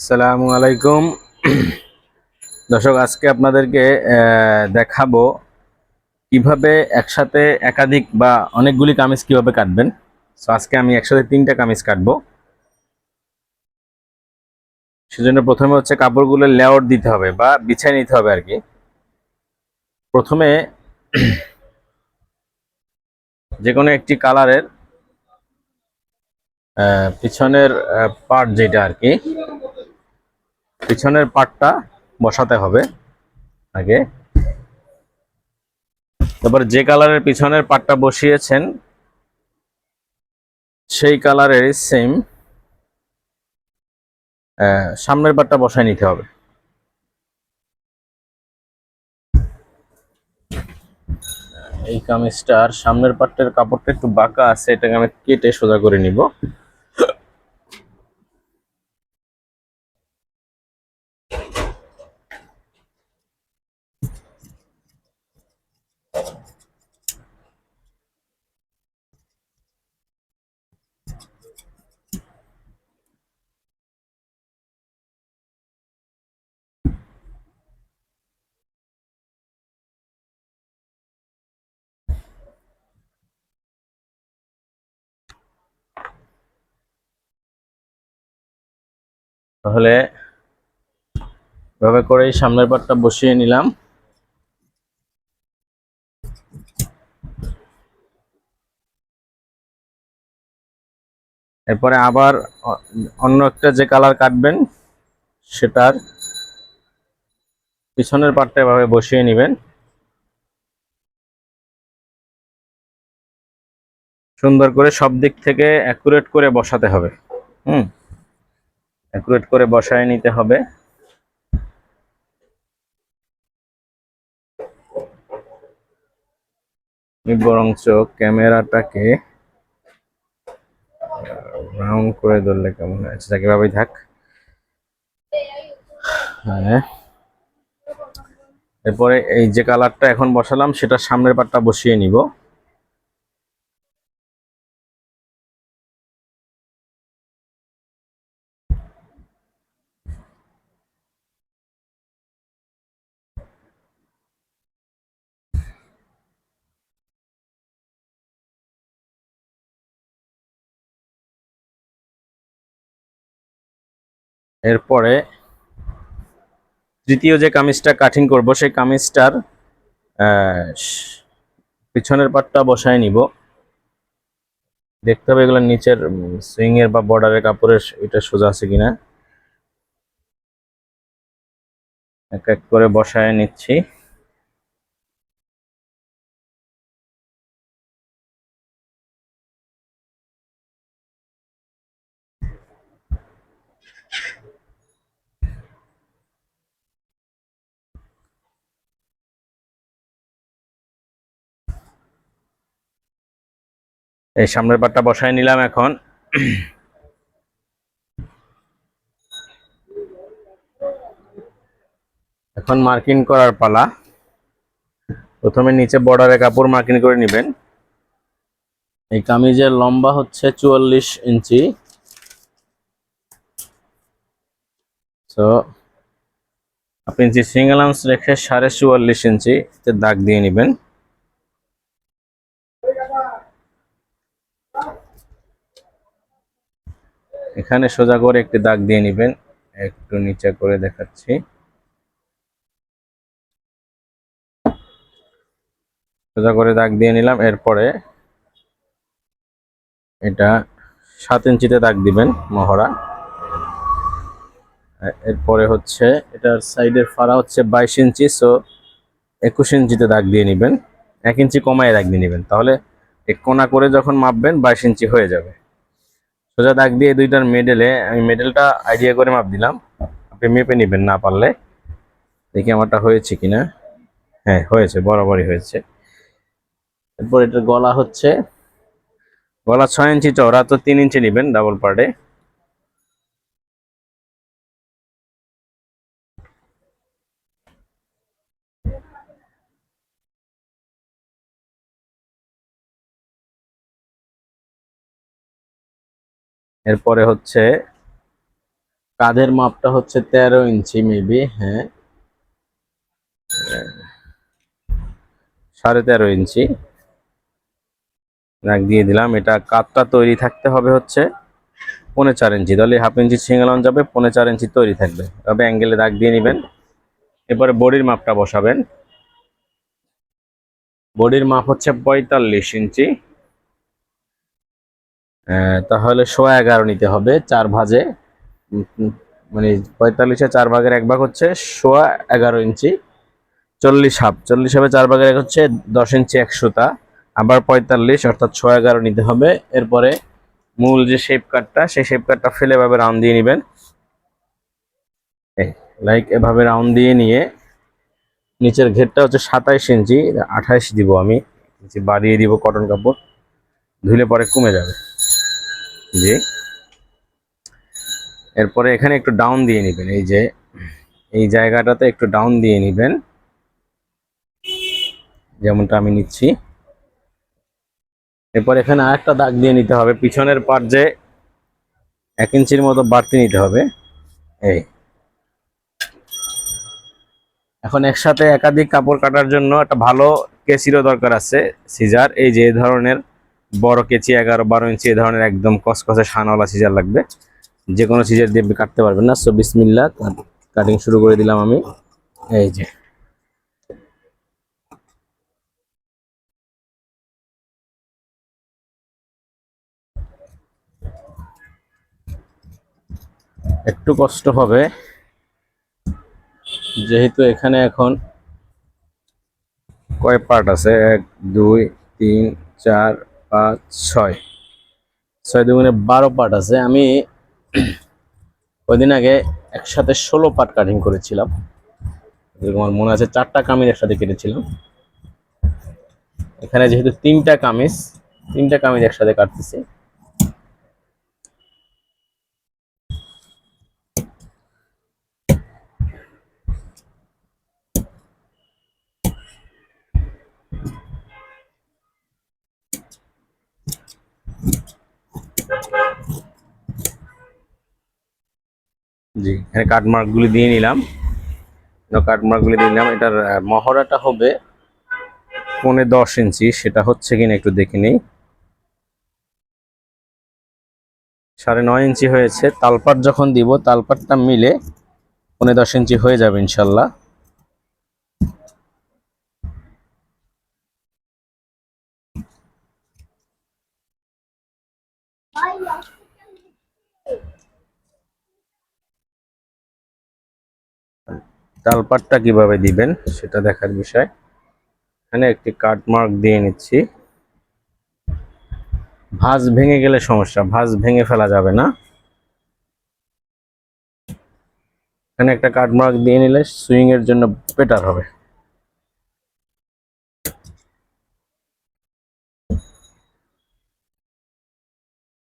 আসসালামু আলাইকুম। দর্শক, আজকে আপনাদেরকে দেখাবো কীভাবে একসাথে একাধিক বা অনেকগুলি কামিজ কীভাবে কাটবেন। তো আজকে আমি একসাথে তিনটা কামিজ কাটবো। সেজন্য প্রথমে হচ্ছে কাপড়গুলো লেআউট দিতে হবে বা বিছাই নিতে হবে আর কি। প্রথমে যে কোনো একটি কালারের পিছনের পার্ট যেটা আর কি পিছনের পাটটা বসাতে হবে আগে। তারপর যে কালারের পিছনের পাটটা বসিয়েছেন, সেই কালারের সেম সামনের পাটটা বসায় নিতে হবে। এই কামিজটার সামনের পার্টের কাপড়টা একটু বাঁকা আছে, এটাকে আমি কেটে সোজা করে নিব। তাহলে এভাবে করেই সামনের পাটটা বসিয়ে নিলাম। এরপরে আবার অন্য একটা যে কালার কাটবেন, সেটার পিছনের পাটটা এভাবে বসিয়ে নেবেন। সুন্দর করে সব দিক থেকে অ্যাকুরেট করে বসাতে হবে। হুম। অ্যাকুরেট করে বসায় নিতে হবে। আমি বরঞ্চ ক্যামেরাটাকে রাউন্ড করে ধরলে কেমন হয়? আচ্ছা যাকে ভাবেই থাক। হ্যাঁ। এরপরে এই যে কালারটা এখন বসালাম সেটা সামনের পাটটা বসিয়ে নিব। এরপরে তৃতীয় যে কামিজটা কাটিং করব, সেই কামিজটার পিছনের পাটটা বসায় নিব। দেখতে হবে এগুলো নিচের সুইং এর বা বর্ডারের কাপড়ের এটা সোজা আছে কিনা। এক এক করে বসায় নিচ্ছি। এই সামনের পাটটা বসায় নিলাম এখন। এখন মার্কিং করার পালা। প্রথমে নিচে বর্ডারে কাপড় মার্কিং করে নেবেন। এই কামিজের লম্বা হচ্ছে চুয়াল্লিশ ইঞ্চি। তো আপনি যে সিঙ্গেল আর্মস রেখে সাড়ে চুয়াল্লিশ ইঞ্চি তে দাগ দিয়ে নেবেন। এখানে সোজা করে একটি দাগ দিয়ে নেবেন। একটু নিচে করে দেখাচ্ছি। সোজা করে দাগ দিয়ে নিলাম, এরপরে এটা সাত ইঞ্চিতে দাগ দিবেন মহড়া। এরপরে হচ্ছে, এটার সাইডের ফাড়া হচ্ছে বাইশ ইঞ্চি, সো একুশ ইঞ্চিতে দাগ দিয়ে নেবেন। এক ইঞ্চি কমায় দাগ দিয়ে নেবেন, তাহলে এক কোনা করে যখন মাপবেন বাইশ ইঞ্চি হয়ে যাবে। সোজা দাগ দিয়ে দুইটার মেডেলে আমি মেডেলটা আইডিয়া করে মাপ দিলাম। আপনি মেপে নেবেন না পারলে। দেখি আমারটা হয়েছে কিনা। হ্যাঁ হয়েছে, বরাবরই হয়েছে। এরপর এটার গলা হচ্ছে। গলা ছয় ইঞ্চি চওড়া, তো তিন ইঞ্চি নেবেন ডাবল পার্টে এরপরে হচ্ছে কাঁধের মাপটা হচ্ছে তেরো ইঞ্চি মেবি হ্যাঁ। সাড়ে তেরো ইঞ্চি। দাগ দিয়ে দিলাম। এটা কাতটা তৈরি থাকতে হবে হচ্ছে পৌনে চার ইঞ্চি। তাহলে হাফ ইঞ্চি ছিঙ্গালন যাবে, পৌনে চার ইঞ্চি তৈরি থাকবে। তবে অ্যাঙ্গেলে দাগ দিয়ে নেবেন। এরপরে বডির মাপটা বসাবেন। বডির মাপ হচ্ছে পঁয়তাল্লিশ ইঞ্চি। তাহলে সোয়া এগারো নিতে হবে, চার ভাজে। মানে পঁয়তাল্লিশে চার ভাগের এক ভাগ হচ্ছে সোয়া এগারো ইঞ্চি। চল্লিশ হাফ, চল্লিশ হাফে চার ভাগের এক হচ্ছে দশ ইঞ্চি একশোটা। আবার পঁয়তাল্লিশ, অর্থাৎ ছয় এগারো নিতে হবে। এরপরে মূল যে শেপ কাটটা সেই শেপ কাটটা ফেলে এভাবে রাউন্ড দিয়ে নেবেন। লাইক এভাবে রাউন্ড দিয়ে নিয়ে নিচের ঘেরটা হচ্ছে সাতাইশ ইঞ্চি, আঠাইশ দিব আমি। বাড়িয়ে দিব কটন কাপড়, ধুলে পরে কমে যাবে। জি। এরপরে এখানে একটু ডাউন দিয়ে নেবেন, এই যে, এই জায়গাটাতে একটু ডাউন দিয়ে নেবেন। যেমনটা আমি নিচ্ছি। এরপর এখানে আরেকটা দাগ দিয়ে নিতে হবে, পিছনের পার যে এক ইঞ্চির মতো বাড়তি নিতে হবে। এই। এখন একসাথে একাধিক কাপড় কাটার জন্য একটা ভালো কেচিরও দরকার আছে সিজার এই যে ধরনের বড় কেচি এগারো, বারো ইঞ্চি এই ধরনের একদম কসকসে শানওয়ালা সিজার লাগবে। যে কোনো সিজার দিয়ে কাটতে পারবেন না। সো বিসমিল্লা কাটিং শুরু করে দিলাম আমি। এই যে। একটু কষ্ট হবে। যেহেতু এখানে এখন কয় পার্ট আছে? এক, দুই, তিন, চার ছয়। ছয় দুগুণে বারো পার্ট আছে। আমি ওইদিন আগে একসাথে ষোলো পার্ট কাটিং করেছিলাম। যেরকম আমার মনে আছে, চারটা কামিজ একসাথে কেটেছিলাম। এখানে যেহেতু তিনটা কামিজ তিনটা কামিজ একসাথে কাটতেছি। জি, এখানে কাটমার্কগুলি দিয়ে নিলাম। কাটমার্কগুলি দিয়ে নিলাম। এটার মহড়াটা হবে পৌনে দশ ইঞ্চি, সেটা হচ্ছে কিনা একটু দেখে নিই। সাড়ে নয় ইঞ্চি হয়েছে। তালপাট যখন দিব, তালপাটটা মিলে পৌনে দশ ইঞ্চি হয়ে যাবে ইনশাল্লাহ। তালপাটটা কীভাবে দিবেন সেটা দেখার বিষয়। এখানে একটি কাট মার্ক দিয়ে নিচ্ছি। ভাঁজ ভেঙে গেলে সমস্যা, ভাঁজ ভেঙে ফেলা যাবে না। এখানে একটা কাট মার্ক দিয়ে নিলে সুইং এর জন্য বেটার হবে।